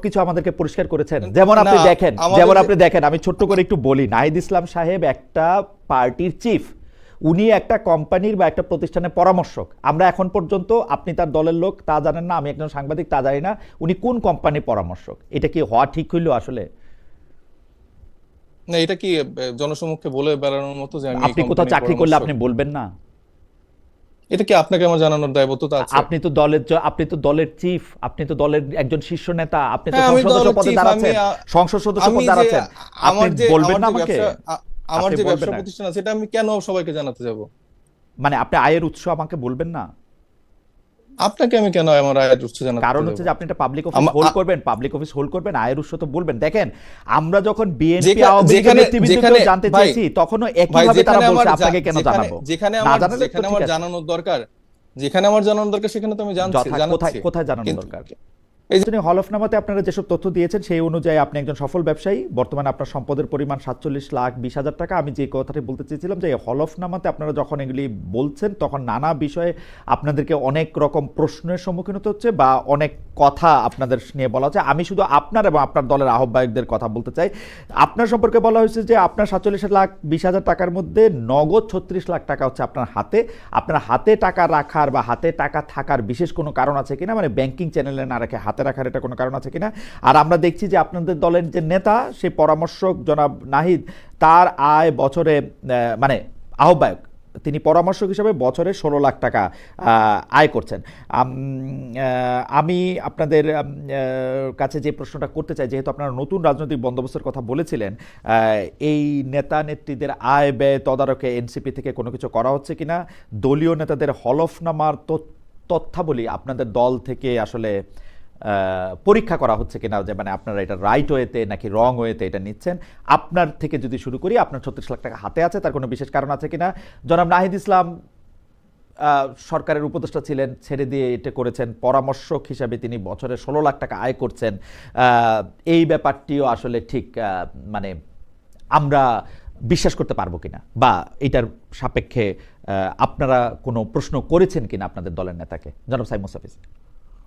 সবকিছু আমাদেরকে পরিষ্কার করেছেন। যেমন আপনি দেখেন যেমন আপনি দেখেন আমি ছোট্ট করে একটু বলি নাহিদ ইসলাম সাহেব একটা পার্টির চিফ। উনি একটা কোম্পানির বা একটা প্রতিষ্ঠানের পরামর্শক। আমরা এখন পর্যন্ত আপনি তার দলের লোক তা জানেন না আমি একজন সাংবাদিক তা জানি না উনি কোন কোম্পানির পরামর্শক? এটা কি হওয়া ঠিক হইল আসলে? না এটা কি জনসমক্ষে বলে বেড়ানোর মতো যে আপনি কোথাও চাকরি করলে আপনি বলবেন না? এটা কি আপনাকে আমার জানানোর দায়বদ্ধতা আছে? আপনি তো দলের আপনি তো দলের চিফ আপনি তো দলের একজন শীর্ষ নেতা আপনি তো হ্যাঁ, সংসদ সদস্য পদে দাঁড়াচ্ছেন। সংসদ সদস্য পদে দাঁড়াচ্ছেন। আপনি বলবেন না আমাকে? আমার যে ব্যবসা প্রতিষ্ঠান আছে এটা আমি কেন সবাইকে জানাতে যাব? মানে আপনি আয়ের উৎস আমাকে বলবেন না? আপনাকে আমি কেন আমার আয়ের উৎস জানাতে কারণ হচ্ছে যে আপনি একটা পাবলিক অফিস হোল্ড করবেন পাবলিক অফিস হোল্ড করবেন আয়ের উৎস তো বলবেন। দেখেন আমরা যখন বিএনপি আওয়ামী লীগের যেখানে- যেখানে- জানতে চাইছি তখন তখনও একইভাবে তারা বলছে আপনাকে কেন জানাব? যেখানে আমার যেখানে আমার। জানানোর দরকার যেখানে আমার জানানোর দরকার সেখানে তো আমি জানছি কোথায় কোথায় জানানোর দরকার? এই জন্য হলফনামাতে আপনারা যেসব তথ্য দিয়েছেন, সেই অনুযায়ী আপনি একজন সফল ব্যবসায়ী। বর্তমানে আপনার সম্পদের পরিমাণ সাতচল্লিশ লাখ বিশ হাজার টাকা। আমি যে কথাটি বলতে চেয়েছিলাম যে হলফনামাতে আপনারা যখন এগুলি বলছেন, তখন নানা বিষয়ে আপনাদেরকে অনেক রকম প্রশ্নের সম্মুখীন হতে হচ্ছে বা অনেক কথা আপনাদের নিয়ে বলা হচ্ছে। আমি শুধু আপনার এবং আপনার দলের আহ্বায়কদের কথা বলতে চাই। আপনার সম্পর্কে বলা হয়েছে যে, আপনার সাতচল্লিশ লাখ বিশ হাজার টাকার মধ্যে নগদ ছত্রিশ লাখ টাকা হচ্ছে আপনার হাতে। আপনার হাতে টাকা রাখার বা হাতে টাকা থাকার বিশেষ কোনো কারণ আছে কিনা? মানে ব্যাংকিং চ্যানেলে না রেখে হাতে রাখার এটা কোনো কারণ আছে কিনা? আর আমরা দেখছি যে আপনাদের দলের যে নেতা সেই পরামর্শক জনাব নাহিদ, তার আয় বছরে মানে আহ্বায়ক, তিনি পরামর্শক হিসাবে বছরে ষোলো লাখ টাকা আয় করছেন। আমি আপনাদের কাছে যে প্রশ্নটা করতে চাই, যেহেতু আপনারা নতুন রাজনৈতিক বন্দোবস্তের কথা বলেছিলেন এই নেতা নেত্রীদের আয় ব্যয় তদারকে এনসিপি থেকে কোনো কিছু করা হচ্ছে কিনা? দলীয় নেতাদের হলফনামার তথ্য তথ্যাবলী আপনাদের দল থেকে আসলে পরীক্ষা করা হচ্ছে কিনা, যে মানে আপনারা এটা রাইট ওয়েতে নাকি রং ওয়েতে এটা নিচ্ছেন। আপনার থেকে যদি শুরু করি, আপনার ছত্রিশ লাখ টাকা হাতে আছে, তার কোনো বিশেষ কারণ আছে কিনা? জনাব নাহিদ ইসলাম সরকারের উপদেষ্টা ছিলেন, ছেড়ে দিয়ে এটা করেছেন। পরামর্শক হিসাবে তিনি বছরে ষোলো লাখ টাকা আয় করছেন। এই ব্যাপারটিও আসলে ঠিক মানে আমরা বিশ্বাস করতে পারব কিনা? বা এটার সাপেক্ষে আপনারা কোনো প্রশ্ন করেছেন কিনা আপনাদের দলের নেতাকে? জনাব সাইদ মুসাফিজ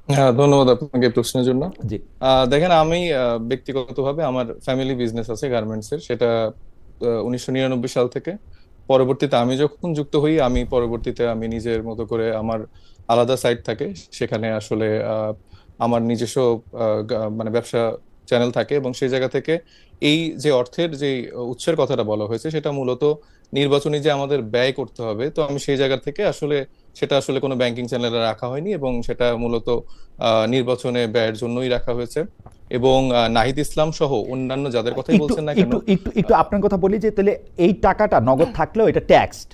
হ্যাঁ ধন্যবাদ আপনাকে প্রশ্নের জন্য। জি। দেখেন আমি ব্যক্তিগতভাবে আমার ফ্যামিলি বিজনেস আছে গার্মেন্টস এর। সেটা উনিশশো নিরানব্বই সাল থেকে। পরবর্তীতে আমি যখন যুক্ত হই আমি পরবর্তীতে আমি নিজের মতো করে আমার আলাদা সাইট থাকে। সেখানে আসলে আমার নিজস্ব মানে ব্যবসা চ্যানেল থাকে এবং সেই জায়গা থেকে এই যে অর্থের যে উৎসের কথাটা বলা হয়েছে সেটা মূলত নির্বাচনী যে আমাদের ব্যয় করতে হবে তো আমি সেই জায়গা থেকে আসলে সেটা আসলে কোনো ব্যাংকিং চ্যানেলে রাখা হয়নি এবং সেটা মূলত নির্বাচনে ব্যয়ের জন্যই রাখা হয়েছে। এবং নাহিদ ইসলাম সহ অন্যান্য যাদের কথাই বলছেন না কেন একটু একটু আপনার কথা বলি যে তাহলে এই টাকাটা নগদ থাকলেও এটা ট্যাক্সড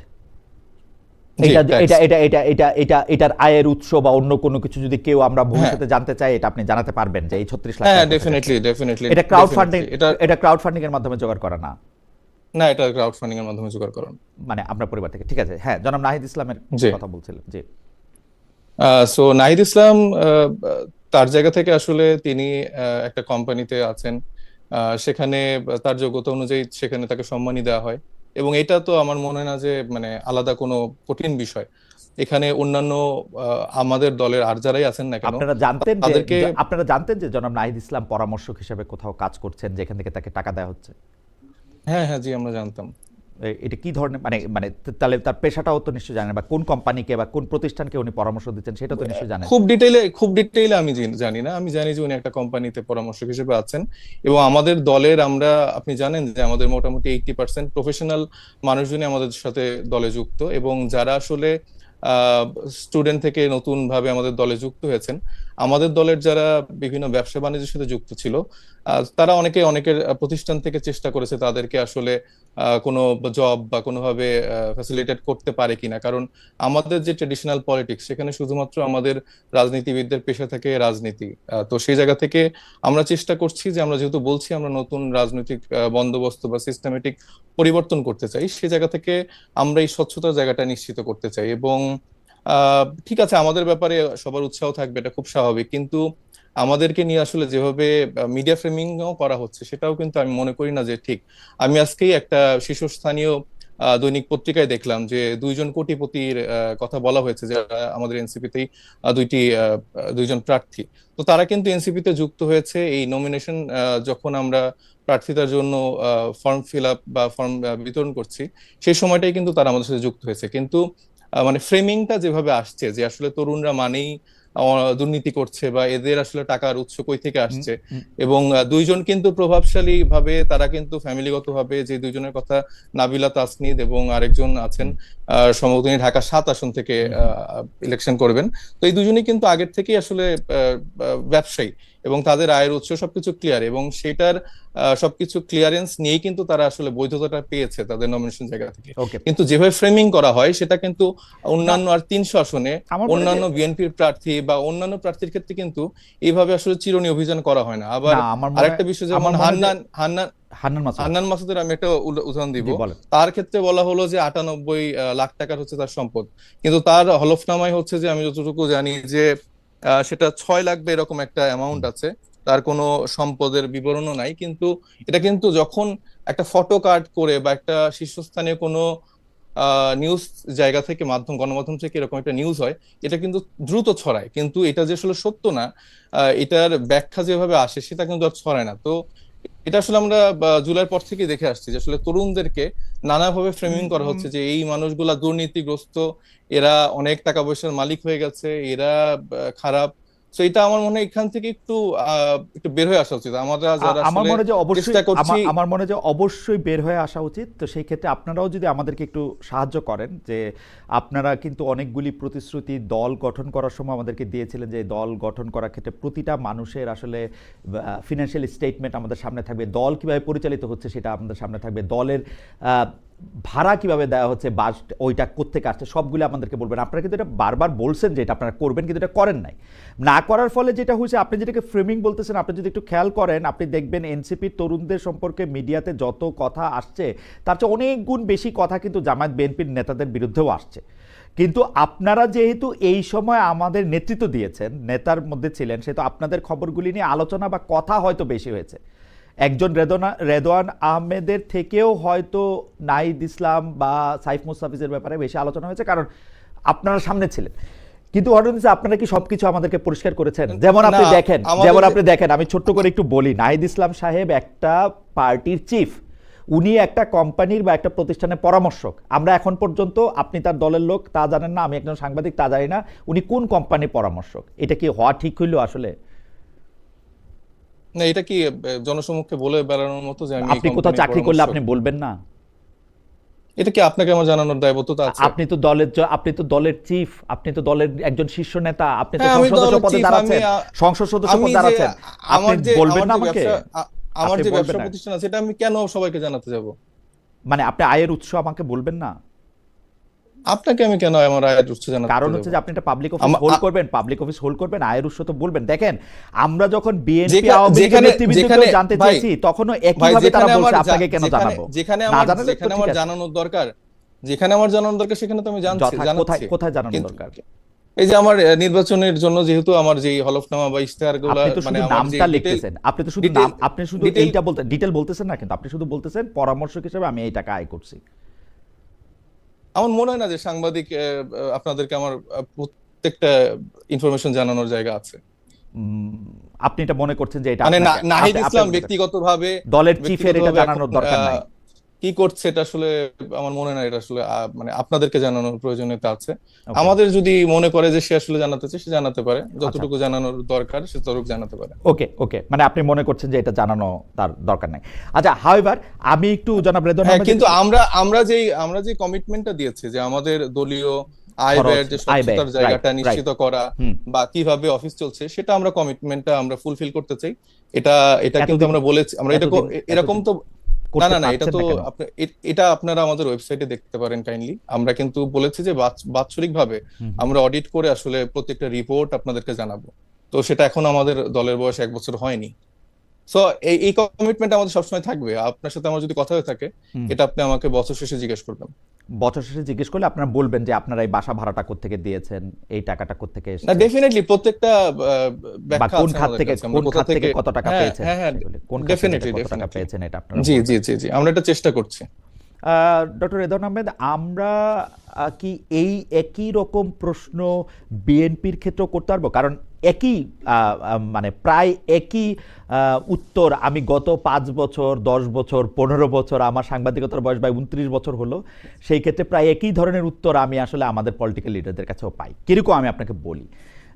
এটা এটা এটা এটা এটা এটা এটার আয়ের উৎস বা অন্য কোনো কিছু যদি কেউ আমরা ভবিষ্যতে জানতে চাই এটা আপনি জানাতে পারবেন যে এই ছত্রিশ লাখ হ্যাঁ ডেফিনেটলি ডেফিনেটলি এটা ক্রাউড ফান্ডিং এটা এটা ক্রাউড ফান্ডিং এর মাধ্যমে জোগাড় করা না। না এটা ক্রাউড ফান্ডিং এর মাধ্যমে জোগাড় করানো। মানে আপনার পরিবার থেকে ঠিক আছে। হ্যাঁ জনাব নাহিদ ইসলামের কথা বলছিলেন জি। সো নাহিদ ইসলাম তার জায়গা থেকে আসলে তিনি একটা কোম্পানিতে আছেন। সেখানে তার যোগ্যতা অনুযায়ী সেখানে তাকে সম্মানই দেওয়া হয়। এবং এটা তো আমার মনে হয় না যে মানে আলাদা কোনো কঠিন বিষয়। এখানে অন্যান্য আমাদের দলের আর যারাই আছেন না কেন আপনারা জানতেন তাদেরকে- যে- আপনারা জানতেন যে জনাব নাহিদ ইসলাম পরামর্শক হিসেবে কোথাও কাজ করছেন যেখান থেকে তাকে টাকা দেওয়া হচ্ছে? হ্যাঁ হ্যাঁ জি আমরা জানতাম। এটা কি ধরনের মানে মানে তাহলে তার পেশাটাও তো নিশ্চয়ই জানেন বা কোন কোম্পানিকে বা কোন প্রতিষ্ঠানকে উনি পরামর্শ দিচ্ছেন সেটা তো নিশ্চয়ই জানেন খুব ডিটেইলে খুব ডিটেইলে আমি জানি না। আমি জানি যে উনি একটা কোম্পানিতে পরামর্শক হিসেবে আছেন এবং আমাদের দলের আমরা আপনি জানেন যে আমাদের মোটামুটি এইটি পার্সেন্ট প্রফেশনাল মানুষজনই আমাদের সাথে দলে যুক্ত এবং যারা আসলে স্টুডেন্ট থেকে নতুন ভাবে আমাদের দলে যুক্ত হয়েছেন আমাদের দলের যারা বিভিন্ন ব্যবসা বাণিজ্যের সাথে যুক্ত ছিল তারা অনেকে অনেকের প্রতিষ্ঠান থেকে চেষ্টা করেছে তাদেরকে আসলে কোনো জব বা কোনোভাবে ফ্যাসিলিটেট করতে পারে কিনা। কারণ আমাদের যে ট্রেডিশনাল পলিটিক্স সেখানে শুধুমাত্র আমাদের রাজনীতিবিদদের পেশা থেকে রাজনীতি। তো সেই জায়গা থেকে আমরা চেষ্টা করছি যে আমরা যেহেতু বলছি আমরা নতুন রাজনৈতিক বন্দোবস্ত বা সিস্টেমেটিক পরিবর্তন করতে চাই, সে জায়গা থেকে আমরা এই স্বচ্ছতার জায়গাটা নিশ্চিত করতে চাই। এবং ঠিক আছে, আমাদের ব্যাপারে সবার উৎসাহ থাকবে, এটা খুব স্বাভাবিক। কিন্তু আমাদেরকে নিয়ে আসলে যেভাবে মিডিয়া ফ্রেমিংও করা হচ্ছে, সেটাও কিন্তু আমি মনে করি না যে ঠিক। আমি আজকেই একটা শীর্ষস্থানীয় দৈনিক পত্রিকায় দেখলাম যে দুইজন কোটিপতির কথা বলা হয়েছে যারা আমাদের এনসিপিতেই দুইটি দুইজন প্রার্থী। তো তারা কিন্তু এনসিপিতে যুক্ত হয়েছে এই নমিনেশন যখন আমরা প্রার্থিতার জন্য ফর্ম ফিল আপ বা ফর্ম বিতরণ করছি, সেই সময়টাই কিন্তু তারা আমাদের সাথে যুক্ত হয়েছে। কিন্তু মানে ফ্রেমিংটা যেভাবে আসছে যে আসলে তরুণরা মানেই দুর্নীতি করছে বা এদের আসলে টাকার উৎস কই থেকে আসছে? এবং দুইজন কিন্তু প্রভাবশালী ভাবে তারা কিন্তু ফ্যামিলিগত ভাবে যে দুইজনের কথা নাবিলা তাসনিদ এবং আরেকজন আছেন সম্ভবত ঢাকা সাত আসন থেকে ইলেকশন করবেন। তো এই দুজনেই কিন্তু আগের থেকেই আসলে ব্যবসায়ী এবং তাদের আয়ের উৎস সবকিছু ক্লিয়ার এবং সেটার সবকিছু ক্লিয়ারেন্স নিয়েই কিন্তু তারা আসলে বৈধতাটা পেয়েছে তাদের নমিনেশন জায়গা থেকে। কিন্তু যেভাবে ফ্রেমিং করা হয় সেটা কিন্তু অন্যান্য আর তিনশো আসনে অন্যান্য বিএনপির প্রার্থী বা অন্যান্য প্রার্থীর ক্ষেত্রে কিন্তু এইভাবে আসলে চিরনি অভিযান করা হয় না। আবার আরেকটা বিষয় যেমন হান্নান হান্নান হান্নান মাসুদের আমি একটা উদাহরণ দিব। তার ক্ষেত্রে বলা হলো যে আটানব্বই লাখ টাকার হচ্ছে তার সম্পদ। কিন্তু তার হলফনামায় হচ্ছে যে আমি যতটুকু জানি যে আহ, সেটা ছয় লাখ বা এরকম একটা অ্যামাউন্ট আছে। তার কোনো সম্পদের বিবরণও নাই। কিন্তু এটা কিন্তু যখন একটা ফটো কার্ড করে বা একটা শীর্ষস্থানীয় কোনো নিউজ জায়গা থেকে মাধ্যম গণমাধ্যম থেকে এরকম একটা নিউজ হয় এটা কিন্তু দ্রুত ছড়ায়। কিন্তু এটা যে আসলে সত্য না এটার ব্যাখ্যা যেভাবে আসে সেটা কিন্তু আর ছড়ায় না। তো এটা আসলে আমরা জুলাইয়ের পর থেকে দেখে আসছি যে আসলে তরুণদেরকে নানাভাবে ফ্রেমিং করা হচ্ছে যে এই মানুষগুলা দুর্নীতিগ্রস্ত এরা অনেক টাকা পয়সার মালিক হয়ে গেছে এরা খারাপ তো এটা আমার মনে হয় এখান থেকে একটু একটু বের হয়ে আসা উচিত। আমরা যারা আমার মনে যে অবশ্যই আমার- মনে যে অবশ্যই বের হয়ে আসা উচিত। তো সেই ক্ষেত্রে আপনারাও যদি আমাদেরকে একটু সাহায্য করেন যে আপনারা কিন্তু অনেকগুলি প্রতিশ্রুতি দল গঠন করার সময় আমাদেরকে দিয়েছিলেন যে দল গঠন করার ক্ষেত্রে প্রতিটা মানুষের আসলে ফিনান্সিয়াল স্টেটমেন্ট আমাদের সামনে থাকবে। দল কীভাবে পরিচালিত হচ্ছে সেটা আমাদের সামনে থাকবে। দলের আহ, ভাড়া কীভাবে দেওয়া হচ্ছে, বাস ওইটা কোত্থেকে আসছে, সবগুলো আমাদেরকে বলবেন। আপনারা কিন্তু এটা বারবার বলছেন যে এটা আপনারা করবেন, কিন্তু এটা করেন নাই। না করার ফলে যেটা হয়েছে, আপনি যেটাকে ফ্রেমিং বলতেছেন, আপনি যদি একটু খেয়াল করেন, আপনি দেখবেন এনসিপির তরুণদের সম্পর্কে মিডিয়াতে যত কথা আসছে, তার চেয়ে অনেক গুণ বেশি কথা কিন্তু জামায়াত বিএনপির নেতাদের বিরুদ্ধেও আসছে। কিন্তু আপনারা যেহেতু এই সময় আমাদের নেতৃত্ব দিয়েছেন, নেতার মধ্যে ছিলেন, সেহেতু আপনাদের খবরগুলি নিয়ে আলোচনা বা কথা হয়তো বেশি হয়েছে। একজন রেদনা রেদওয়ান আহমেদের থেকেও হয়তো নাইদ ইসলাম বা সাইফ মুস্তাফিজের ব্যাপারে বেশি আলোচনা হয়েছে কারণ আপনারা সামনে ছিলেন। কিন্তু ঘটনা আপনারা কি সবকিছু আমাদেরকে পরিষ্কার করেছেন? যেমন আপনি দেখেন যেমন আপনি দেখেন আমি ছোট্ট করে একটু বলি নাহিদ ইসলাম সাহেব একটা পার্টির চিফ। উনি একটা কোম্পানির বা একটা প্রতিষ্ঠানের পরামর্শক। আমরা এখন পর্যন্ত আপনি তার দলের লোক তা জানেন না আমি একজন সাংবাদিক তা জানি না উনি কোন কোম্পানির পরামর্শক? এটা কি হওয়া ঠিক হইল আসলে? না এটা কি জনসমক্ষে বলে বেড়ানোর মতো যে আমি আপনি কোথাও চাকরি করলে আপনি বলবেন না? এটা কি আপনাকে আমার জানানোর দায়বদ্ধতা আছে? আপনি তো দলের আপনি তো দলের চিফ আপনি তো দলের একজন শীর্ষ নেতা আপনি তো হ্যাঁ, সংসদ সদস্য পদে দাঁড়াচ্ছেন সংসদ সদস্য পদে দাঁড়াচ্ছেন। আপনি বলবেন না আমাকে? আমার যে ব্যবসা প্রতিষ্ঠান আছে এটা আমি কেন সবাইকে জানাতে যাব? মানে আপনি আয়ের উৎস আমাকে বলবেন না? আপনাকে আমি কেন আমার আয়ের উৎস জানাতে কারণ হচ্ছে যে আপনি একটা পাবলিক অফিস হোল্ড করবেন পাবলিক অফিস হোল্ড করবেন আয়ের উৎস তো বলবেন। দেখেন আমরা যখন বিএনপি আওয়ামী লীগের জানতে চেয়েছি তখনও একইভাবে তারা বলছে আপনাকে কেন জানাব? যেখানে আমার যেখানে আমার জানানোর দরকার যেখানে আমার জানানোর দরকার সেখানে তো আমি জানছি কোথায় কোথায় জানানো দরকার? এই যে আমার নির্বাচনের জন্য যেহেতু আমার যে হলফনামা বা ইশতেহারগুলো আপনি তো মানে নামটা লিখতেছেন। আপনি তো শুধু নাম আপনি শুধু এইটা বলতে ডিটেল বলতেছেন না কিন্তু আপনি শুধু বলতেছেন পরামর্শক হিসেবে আমি এই টাকা আয় করছি। আমার মনে হয় না যে সাংবাদিক আপনাদেরকে আমার প্রত্যেকটা ইনফরমেশন জানানোর জায়গা আছে। আপনি এটা মনে করছেন যে এটা মানে নাহিদ ইসলাম ব্যক্তিগতভাবে দলের চিফের এটা জানানোর দরকার নাই। কি করছে এটা আসলে আমার মনে হয় না এটা আসলে মানে আপনাদেরকে জানানোর প্রয়োজনীয়তা আছে। আমাদের যদি মনে করে যে সে আসলে জানাতে চায় সে জানাতে পারে। যতটুকু জানানোর দরকার সে ততটুকু জানাতে পারে। ওকে ওকে মানে আপনি মনে করছেন যে এটা জানানো তার দরকার নাই। আচ্ছা হাউএভার আমি একটু জনাব রেদন হ্যাঁ কিন্তু আমরা আমরা যেই আমরা যে কমিটমেন্টটা দিয়েছি যে আমাদের দলীয় আয় ব্যয়ের যে স্বচ্ছতার জায়গাটা নিশ্চিত করা বা কীভাবে অফিস চলছে সেটা আমরা কমিটমেন্টটা আমরা ফুলফিল করতে চাই। এটা এটা কিন্তু আমরা বলেছি আমরা এটা এরকম তো করতে না না এটা তো এটা আপনারা আমাদের ওয়েবসাইটে দেখতে পারেন কাইন্ডলি আমরা কিন্তু বলেছি যে বাৎসরিক ভাবে আমরা অডিট করে আসলে প্রত্যেকটা রিপোর্ট আপনাদেরকে জানাব। তো সেটা এখন আমাদের দলের বয়স এক বছর হয়নি। সো এই এই কমিটমেন্ট আমাদের সবসময় থাকবে। আপনার সাথে আমার যদি কথা হয়ে থাকে এটা আপনি আমাকে বছর শেষে জিজ্ঞেস করবেন। বছর শেষে জিজ্ঞেস করলে আপনারা বলবেন যে আপনারা এই বাসা ভাড়াটা কোত্থেকে দিয়েছেন? এই টাকাটা কোত্থেকে না এসেছে ডেফিনেটলি প্রত্যেকটা ব্যাখ্যা কোন খাত থেকে কোন খাত থেকে কত টাকা পেয়েছেন হ্যাঁ হ্যাঁ। কোন খাত থেকে কত টাকা পেয়েছেন এটা আপনারা জি জি জি জি আমরা এটা চেষ্টা করছি। ডক্টর রেদন আহমেদ, আমরা কি এই একই রকম প্রশ্ন বিএনপির ক্ষেত্রেও করতে পারব? কারণ একই মানে প্রায় একই উত্তর আমি গত পাঁচ বছর, দশ বছর, পনেরো বছর, আমার সাংবাদিকতার বয়স প্রায় উনত্রিশ বছর হলো, সেই ক্ষেত্রে প্রায় একই ধরনের উত্তর আমি আসলে আমাদের পলিটিক্যাল লিডারদের কাছেও পাই। কীরকম আমি আপনাকে বলি?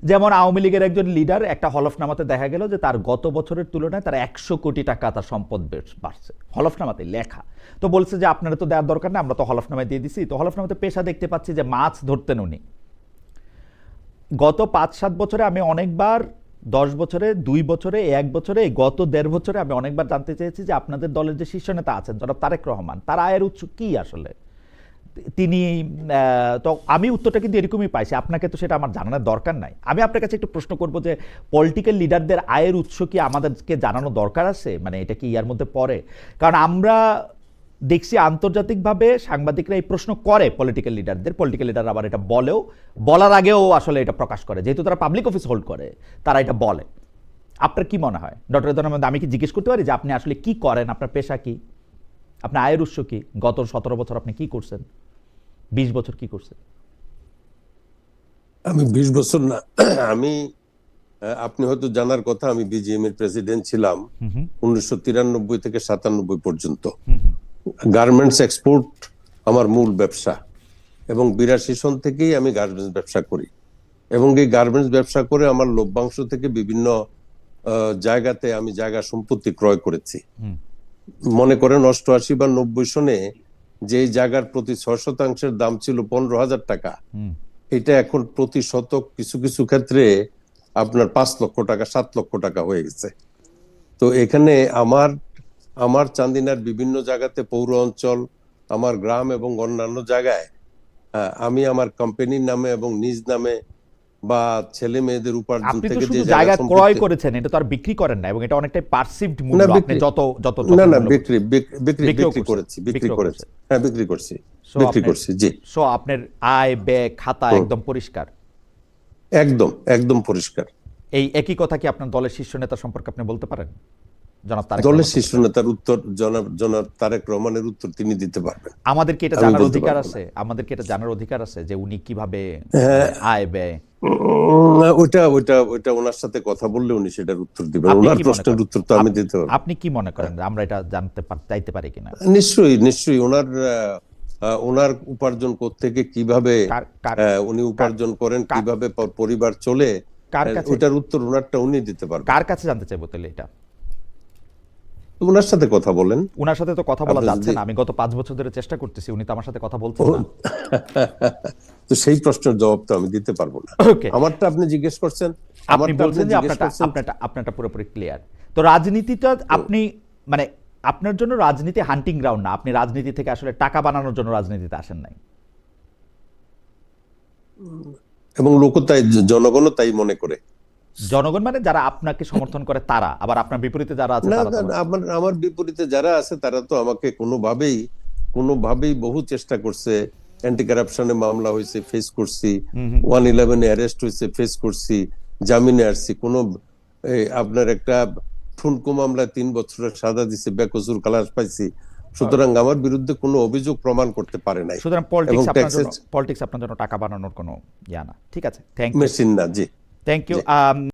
যেমন আওয়ামী লীগের একজন লিডার একটা হলফনামাতে দেখা গেল যে তার গত বছরের তুলনায় তার একশো কোটি টাকা তার সম্পদ বাড়ছে। হলফনামাতে লেখা। তো বলছে যে আপনারা তো দেওয়ার দরকার না আমরা তো হলফনামায় দিয়ে দিছি। তো হলফনামাতে পেশা দেখতে পাচ্ছি যে মাছ ধরতেন উনি। গত পাঁচ, সাত বছরে আমি অনেকবার, দশ বছরে, দুই বছরে, এক বছরে, গত দেড় বছরে আমি অনেকবার জানতে চেয়েছি যে আপনাদের দলের যে শীর্ষ নেতা আছেন, জনাব তারেক রহমান, তার আয়ের উৎস কি আসলে? তিনি তো আমি উত্তরটা কিন্তু এরকমই পাইছি। আপনাকে তো সেটা আমার জানানোর দরকার নাই। আমি আপনার কাছে একটু প্রশ্ন করব যে পলিটিক্যাল লিডারদের আয়ের উৎস কি আমাদেরকে জানানো দরকার আছে? মানে এটা কি ইয়ার মধ্যে পড়ে? কারণ আমরা দেখছি আন্তর্জাতিকভাবে সাংবাদিকরা এই প্রশ্ন করে পলিটিক্যাল লিডারদের পলিটিক্যাল লিডার আবার এটা বলেও, বলার আগেও আসলে এটা প্রকাশ করে। যেহেতু তারা পাবলিক অফিস হোল্ড করে, তারা এটা বলে। আপনার কি মনে হয়? ডক্টর আমি কি জিজ্ঞেস করতে পারি যে, আপনি আসলে কি করেন? আপনার পেশা কি? আপনার আয়ের উৎস কি? গত সতেরো বছর আপনি কি করছেন? বিশ বছর কি করছেন? আমি বিশ বছর না আমি আপনি হয়তো জানার কথা আমি বিজিএম এর প্রেসিডেন্ট ছিলাম উনিশশো তিরানব্বই থেকে সাতানব্বই পর্যন্ত। গার্মেন্টস এক্সপোর্ট আমার মূল ব্যবসা এবং বিরাশি সন থেকেই আমি গার্মেন্টস ব্যবসা করি এবং এই গার্মেন্টস ব্যবসা করে আমার লভ্যাংশ থেকে বিভিন্ন জায়গাতে আমি জায়গা সম্পত্তি ক্রয় করেছি। মনে করেন অষ্টআশি বা নব্বই সনে যে জায়গার প্রতি ছয় শতাংশের দাম ছিল পনেরো হাজার টাকা এটা এখন প্রতি শতক কিছু কিছু ক্ষেত্রে আপনার পাঁচ লক্ষ টাকা সাত লক্ষ টাকা হয়ে গেছে। তো এখানে আমার আমার চান্দিনার বিভিন্ন জায়গাতে পৌর অঞ্চল আমার গ্রাম এবং অন্যান্য জায়গায় আমি আমার কোম্পানির নামে এবং নিজ নামে বা ছেলে মেয়েদের উপার্জন থেকে যে জায়গা ক্রয় করেছেন এটা তো আর বিক্রি করেন না এবং এটা অনেকটাই পারসিভড মূল্য। আপনি যত যত না না বিক্রি বিক্রি বিক্রি করেছি বিক্রি করেছি। হ্যাঁ বিক্রি করছি বিক্রি করছি জি। সো আপনার আয় ব্যয় খাতা একদম পরিষ্কার? একদম একদম পরিষ্কার। এই একই কথা কি আপনার দলের শীর্ষ নেতা সম্পর্কে আপনি বলতে পারেন? জনাব তারেক দলের শীর্ষ নেতার উত্তর জনাব জনাব তারেক রহমানের উত্তর তিনি দিতে পারবেন। আমাদের কি এটা জানার অধিকার আছে? আমাদের কি এটা জানার অধিকার আছে যে উনি কীভাবে হ্যাঁ। আয় ব্যয়? উম, ওইটা ওইটা ওইটা ওনার সাথে কথা বললে উনি সেটার উত্তর দিবেন। আপনি ওনার কি মনে প্রশ্নের করেন? উত্তর তো আমি দিতে পারব। আপনি কি মনে করেন? আমরা এটা জানতে চাইতে পারি কিনা? নিশ্চয়ই নিশ্চয়ই। ওনার ওনার উপার্জন থেকে কীভাবে উনি উপার্জন করেন কীভাবে পরিবার চলে কার কাছে? ওইটার উত্তর ওনারটা উনি দিতে পারবেন। কার কাছে জানতে চাইব তাহলে এটা? ওনার সাথে কথা বলেন। উনার সাথে তো কথা বলা যাচ্ছে না আমি গত পাঁচ বছর ধরে চেষ্টা করতেছি উনি তো আমার সাথে কথা বলছেন না। তো সেই প্রশ্নের জবাব তো আমি দিতে পারব না। ওকে আমারটা আপনি জিজ্ঞেস করছেন আপনি বলছেন যে আপনারটা আপনারটা আপনারটা পুরোপুরি ক্লিয়ার তো রাজনীতিটা আপনি মানে আপনার জন্য রাজনীতি হান্টিং গ্রাউন্ড না আপনি রাজনীতি থেকে আসলে টাকা বানানোর জন্য রাজনীতিতে আসেন নাই। এবং লোক তাই জনগণও তাই মনে করে। জনগণ মানে যারা আপনাকে সমর্থন করে তারা। আবার আপনার বিপরীতে যারা আছে আমার আমার বিপরীতে যারা আছে তারা তো আমাকে কোনোভাবেই কোনোভাবেই বহু চেষ্টা করছে। অ্যান্টি কারাপশনে মামলা হয়েছে ফেস করছি। ওয়ান ইলেভেনে অ্যারেস্ট হয়েছে ফেস করছি। জামিনে আসছি। কোনো আপনার একটা ঠুনকো মামলায় তিন বছরের সাজা দিছে বেকসুর খালাস পাইছি। সুতরাং আমার বিরুদ্ধে কোনো অভিযোগ প্রমাণ করতে পারে নাই। সুতরাং পলিটিক্স আপনার জন্য taxes- পলিটিক্স আপনার জন্য টাকা বানানোর কোনো ইয়া না। ঠিক আছে থ্যাংক ইউ মেশিন না জি। Thank you